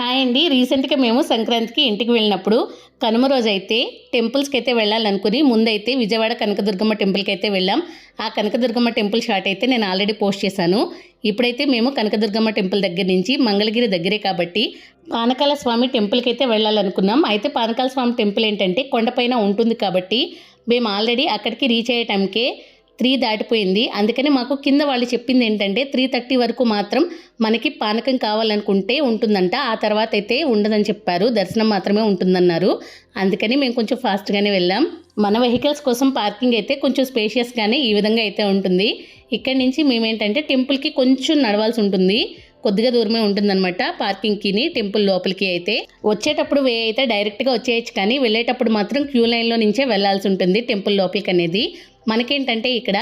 Hi అండి. రీసెంట్గా మేము సంక్రాంతికి ఇంటికి వెళ్ళినప్పుడు కనుమ రోజు అయితే టెంపుల్స్కి అయితే వెళ్ళాలనుకుని ముందైతే విజయవాడ కనకదుర్గమ్మ టెంపుల్కి అయితే వెళ్ళాం. ఆ కనకదుర్గమ్మ టెంపుల్ షాట్ అయితే నేను ఆల్రెడీ పోస్ట్ చేశాను. ఇప్పుడైతే మేము కనకదుర్గమ్మ టెంపుల్ దగ్గర నుంచి మంగళగిరి దగ్గరే కాబట్టి పానకాల స్వామి టెంపుల్కి అయితే వెళ్ళాలనుకున్నాం. అయితే పానకాల స్వామి టెంపుల్ ఏంటంటే కొండపైన ఉంటుంది కాబట్టి మేము ఆల్రెడీ అక్కడికి రీచ్ అయ్యే టైంకే త్రీ దాటిపోయింది. అందుకని మాకు కింద వాళ్ళు చెప్పింది ఏంటంటే త్రీ థర్టీ వరకు మాత్రం మనకి పానకం కావాలనుకుంటే ఉంటుందంట. ఆ తర్వాత అయితే ఉండదని చెప్పారు. దర్శనం మాత్రమే ఉంటుందన్నారు. అందుకని మేము కొంచెం ఫాస్ట్గానే వెళ్ళాం. మన వెహికల్స్ కోసం పార్కింగ్ అయితే కొంచెం స్పేషియస్గానే ఈ విధంగా అయితే ఉంటుంది. ఇక్కడి నుంచి మేమేంటంటే టెంపుల్కి కొంచెం నడవాల్సి ఉంటుంది. కొద్దిగా దూరమే ఉంటుందన్నమాట పార్కింగ్కి టెంపుల్ లోపలికి అయితే. వచ్చేటప్పుడు వే అయితే డైరెక్ట్గా వచ్చేయచ్చు కానీ వెళ్ళేటప్పుడు మాత్రం క్యూ లైన్లో నుంచే వెళ్ళాల్సి ఉంటుంది టెంపుల్ లోపలికి అనేది మనకేంటంటే ఇక్కడ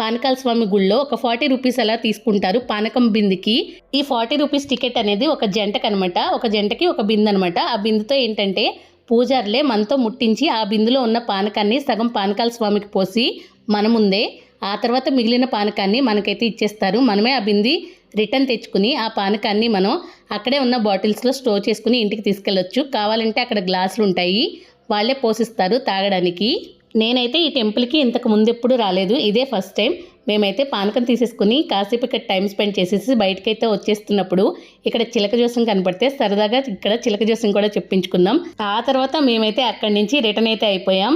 పానకాల స్వామి గుళ్ళో ఒక ఫార్టీ రూపీస్ అలా తీసుకుంటారు పానకం బిందికి. ఈ ఫార్టీ రూపీస్ టికెట్ అనేది ఒక జంటకు అనమాట ఒక జంటకి ఒక బిందె అనమాట ఆ బిందుతో ఏంటంటే పూజారులే మనతో ముట్టించి ఆ బిందులో ఉన్న పానకాన్ని సగం పానకాల స్వామికి పోసి మన ముందే ఆ తర్వాత మిగిలిన పానకాన్ని మనకైతే ఇచ్చేస్తారు. మనమే ఆ బింది రిటర్న్ తెచ్చుకుని ఆ పానకాన్ని మనం అక్కడే ఉన్న బాటిల్స్లో స్టోర్ చేసుకుని ఇంటికి తీసుకెళ్ళొచ్చు. కావాలంటే అక్కడ గ్లాసులు ఉంటాయి వాళ్ళే పోషిస్తారు తాగడానికి. నేనైతే ఈ టెంపుల్కి ఇంతకు ముందు ఎప్పుడు రాలేదు. ఇదే ఫస్ట్ టైం. మేమైతే పానకం తీసేసుకుని కాసేపు ఇక్కడ టైం స్పెండ్ చేసేసి బయటకైతే వచ్చేస్తున్నప్పుడు ఇక్కడ చిలక జ్యూసం కనపడితే సరదాగా ఇక్కడ చిలక జ్యూసం కూడా చెప్పించుకుందాం. ఆ తర్వాత మేమైతే అక్కడి నుంచి రిటర్న్ అయితే అయిపోయాం.